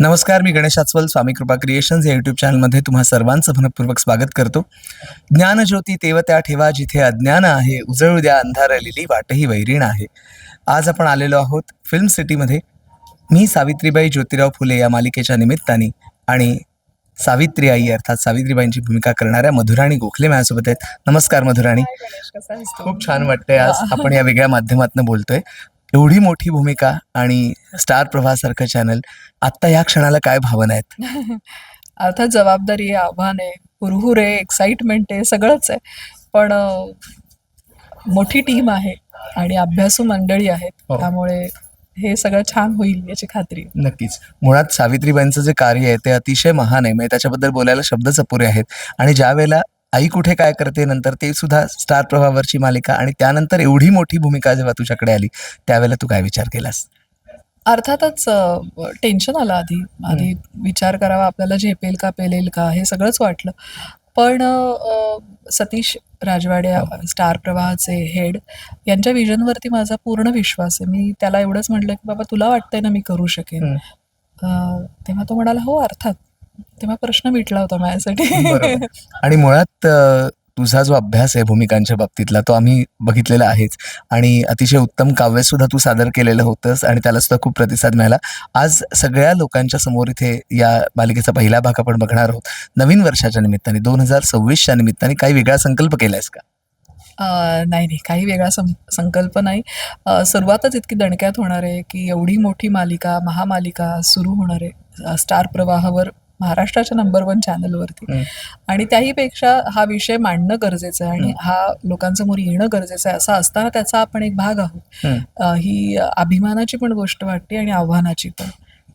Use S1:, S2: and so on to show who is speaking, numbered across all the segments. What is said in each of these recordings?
S1: नमस्कार मी गणेश आचवल स्वामी कृपा क्रिएशन्स या यूट्यूब चॅनलमध्ये तुम्हा सर्वांचं मनपूर्वक स्वागत करतो. ज्ञानज्योती तेव त्या ठेवा जिथे अज्ञान आहे उजळू द्या अंधारलेली वाटही वैरीण आहे. आज आपण आलेलो आहोत फिल्म सिटीमध्ये. मी सावित्रीबाई ज्योतिराव फुले या मालिकेच्या निमित्ताने आणि सावित्री आई अर्थात सावित्रीबाईंची भूमिका करणाऱ्या मधुराणी गोखले माझ्यासोबत आहेत. नमस्कार मधुराणी. खूप छान वाटतंय आज आपण या वेगळ्या माध्यमातून बोलतोय. एवढी मोठी भूमिका आणि स्टार प्रवाहासारखं चॅनल आत्ता या क्षणाला काय भावना आहेत?
S2: अर्थात जबाबदारी आहे आव्हान आहे हुरहुर आहे एक्साइटमेंट आहे सगळंच आहे. पण मोठी टीम आहे आणि अभ्यासू मंडळी आहेत.
S1: हो.
S2: त्यामुळे हे सगळं छान होईल याची खात्री.
S1: नक्कीच. मुळात सावित्रीबाईंचं जे कार्य आहे ते अतिशय महान आहे. म्हणजे त्याच्याबद्दल बोलायला शब्दच अपुरे आहेत. आणि ज्या वेळेला आई कुठे काय करते नंतर ते सुद्धा स्टार प्रवाहावरची मालिका आणि त्यानंतर एवढी मोठी भूमिका जेव्हा तुझ्याकडे आली त्यावेळेला तू काय विचार केलास?
S2: अर्थातच टेन्शन आलं आधी. आधी विचार करावा आपल्याला झेपेल का पेलेल का हे सगळंच वाटलं. पण सतीश राजवाडे स्टार प्रवाहाचे हेड यांच्या विजनवरती माझा पूर्ण विश्वास आहे. मी त्याला एवढंच म्हटलं की बाबा तुला वाटतंय ना मी करू शकेन. तेव्हा तो म्हणाला हो अर्थात. तेव्हा प्रश्न मिटला होता माझ्यासाठी.
S1: आणि मुळात तुझा जो अभ्यास आहे भूमिकांच्या बाबतीतला तो आम्ही बघितलेला आहेच. आणि अतिशय उत्तम काव्य सुद्धा तू सादर केलेलं होतंस आणि त्याला सुद्धा खूप प्रतिसाद मिळाला. आज सगळ्या लोकांच्या समोर इथे या मालिकेचा पहिला भाग आपण बघणार आहोत. नवीन वर्षाच्या निमित्ताने दोन हजार सव्वीसच्या निमित्ताने काही वेगळा संकल्प केलायस का?
S2: नाही नाही. काही वेगळा सं संकल्प नाही. सुरुवातच इतकी दणक्यात होणार आहे की एवढी मोठी मालिका महामालिका सुरू होणार आहे. स्टार प्रवाहावर महाराष्ट्राच्या नंबर वन चॅनलवरती. आणि त्याहीपेक्षा हा विषय मांडणं गरजेचं आहे आणि हा लोकांसमोर येणं गरजेचं आहे असं असताना त्याचा आपण एक भाग आहोत. ही अभिमानाची पण गोष्ट वाटते आणि आव्हानाची पण.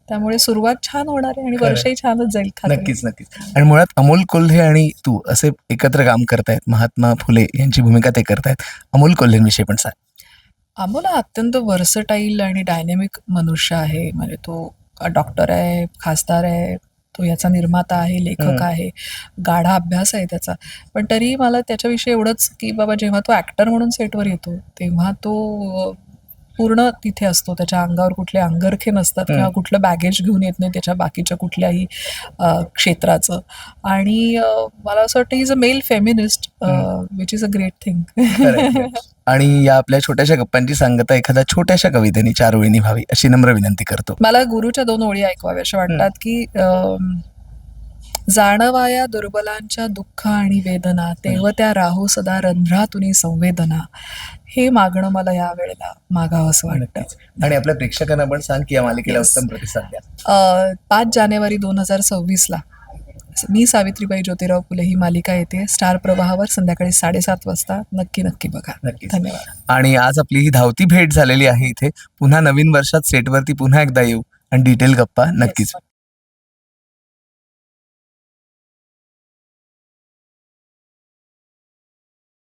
S2: त्यामुळे सुरुवात छान होणार आहे आणि. वर्षही छानच जाईल.
S1: नक्कीच नक्कीच. आणि मुळात अमोल कोल्हे आणि तू असे एकत्र काम करतायत महात्मा फुले यांची भूमिका ते करतायत. अमोल कोल्हेंविषयी पण सांग.
S2: अमोल हा अत्यंत वर्सटाईल आणि डायनॅमिक मनुष्य आहे. म्हणजे तो डॉक्टर आहे खासदार आहे तो याचा निर्माता आहे लेखक. आहे गाढा अभ्यास आहे त्याचा पण तरी मला त्याच्याविषयी एवढंच की बाबा जेव्हा तो ॲक्टर म्हणून सेटवर येतो तेव्हा तो पूर्ण तिथे असतो त्याच्या अंगावर कुठले अंगरखे नसतात किंवा. कुठलं बॅगेज घेऊन येत नाही त्याच्या बाकीच्या कुठल्याही क्षेत्राचं आणि मला असं वाटतं is a male feminist which is a great thing.
S1: आणि या आपल्या छोट्याशा गप्पांची सांगता एखाद्या छोट्याशा कवितेने चार ओळींनी व्हावी अशी नम्र विनंती करतो.
S2: मला गुरुच्या दोन ओळी ऐकवाव्याशा वाटतात की जाणवाया दुर्बलांच्या दुःख आणि वेदना तेव्हा त्या राहू सदा रंध्रातुनी संवेदना. हे मागणं मला या वेळेला मागावंसं वाटतं.
S1: नक्कीच. आणि आपल्या प्रेक्षकांना पण सांग की या मालिकेला. उत्तम प्रतिसाद द्या.
S2: पाच जानेवारी दोन हजार सव्वीसला मी सावित्रीबाई ज्योतिराव फुले ही मालिका येते. स्टार प्रवाहावर संध्याकाळी साडेसात वाजता. नक्की नक्की बघा.
S1: नक्कीच.
S2: धन्यवाद.
S1: आणि आज आपली ही धावती भेट झालेली आहे इथे. पुन्हा नवीन वर्षात सेटवरती पुन्हा एकदा येऊ. आणि डिटेल गप्पा नक्कीच.